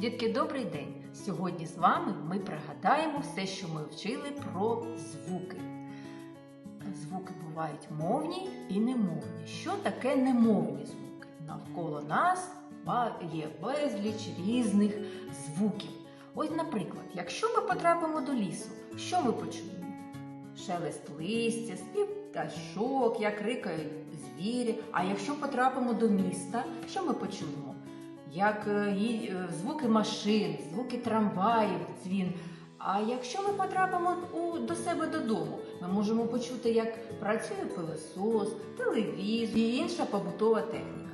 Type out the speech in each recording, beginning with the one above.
Дітки, добрий день! Сьогодні з вами ми пригадаємо все, що ми вчили про звуки. Звуки бувають мовні і немовні. Що таке немовні звуки? Навколо нас є безліч різних звуків. Ось, наприклад, якщо ми потрапимо до лісу, що ми почуємо? Шелест листя, спів пташок, як рикають звірі. А якщо потрапимо до міста, що ми почуємо? Як е, е, звуки машин, звуки трамваїв, дзвін. А якщо ми потрапимо у, до себе додому, ми можемо почути, як працює пилосос, телевізор і інша побутова техніка.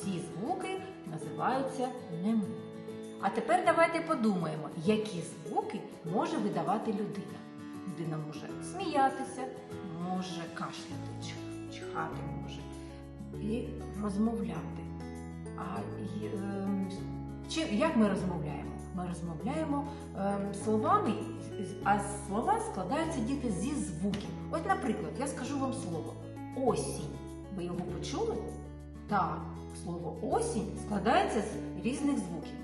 Ці звуки називаються немовні. А тепер давайте подумаємо, які звуки може видавати людина. Людина може сміятися, може кашляти, чх- чхати може і розмовляти. А ем, чи, як ми розмовляємо? Ми розмовляємо ем, словами, а слова складаються діти зі звуків. От, наприклад, я скажу вам слово осінь. Ви його почули? Так, слово осінь складається з різних звуків.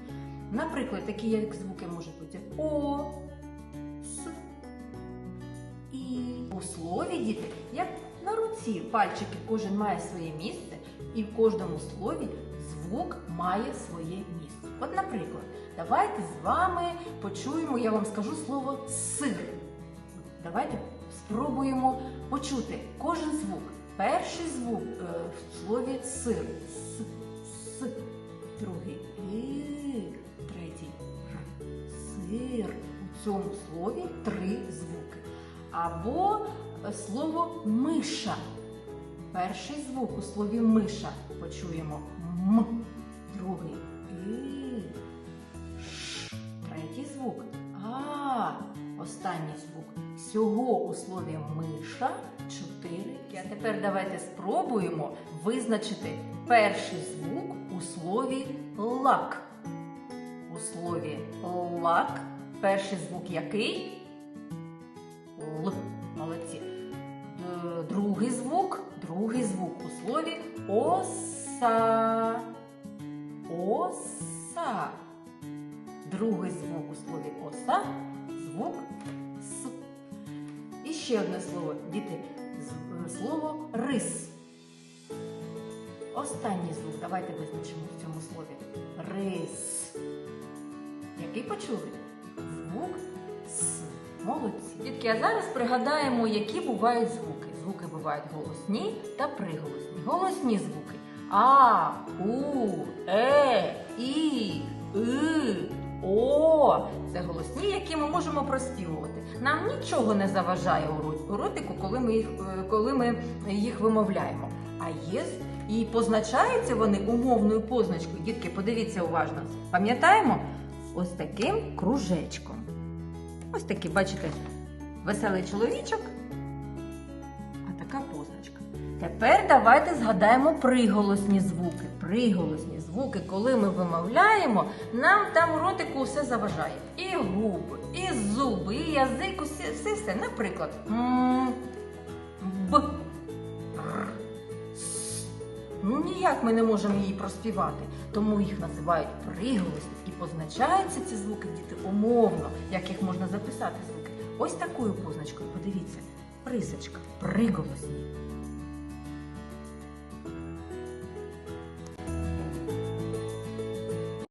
Наприклад, такі як звуки можуть бути О, С, І. У слові діти, як на руці, пальчики кожен має своє місце, і в кожному слові звук має своє місце. От, наприклад, давайте з вами почуємо, я вам скажу слово сир. Давайте спробуємо почути кожен звук. Перший звук е, в слові сир. С, с, другий і, третій. Сир. У цьому слові три звуки. Або е, слово миша. Перший звук у слові миша почуємо м, Всього у слові миша чотири. А тепер давайте спробуємо визначити перший звук у слові лак. У слові лак перший звук який? Л. Молодці. Другий звук, другий звук у слові оса. Оса. Другий звук у слові оса, звук. І ще одне слово, діти, е, слово рис. Останній звук, давайте визначимо в цьому слові. Рис. Який почули? Звук С. Молодці. Дітки, а зараз пригадаємо, які бувають звуки. Звуки бувають голосні та приголосні. Голосні звуки. А, У, Е, І, И, О. Це голосні, які ми можемо проспівувати. Нам нічого не заважає у ротику, коли ми їх, е, коли ми їх вимовляємо. А є і позначаються вони умовною позначкою. Дітки, подивіться уважно. Пам'ятаємо? Ось таким кружечком. Ось такий, бачите, веселий чоловічок, а така позначка. Тепер давайте згадаємо приголосні звуки. Приголосні звуки, коли ми вимовляємо, нам там у ротику все заважає. І губи, і зуби, і язик, все, все. Наприклад, м, б, р, с. Ну ніяк ми не можемо її проспівати, тому їх називають приголосні і позначаються ці звуки діти умовно, як їх можна записати звуки. Ось такою позначкою, подивіться, присочка, приголосні.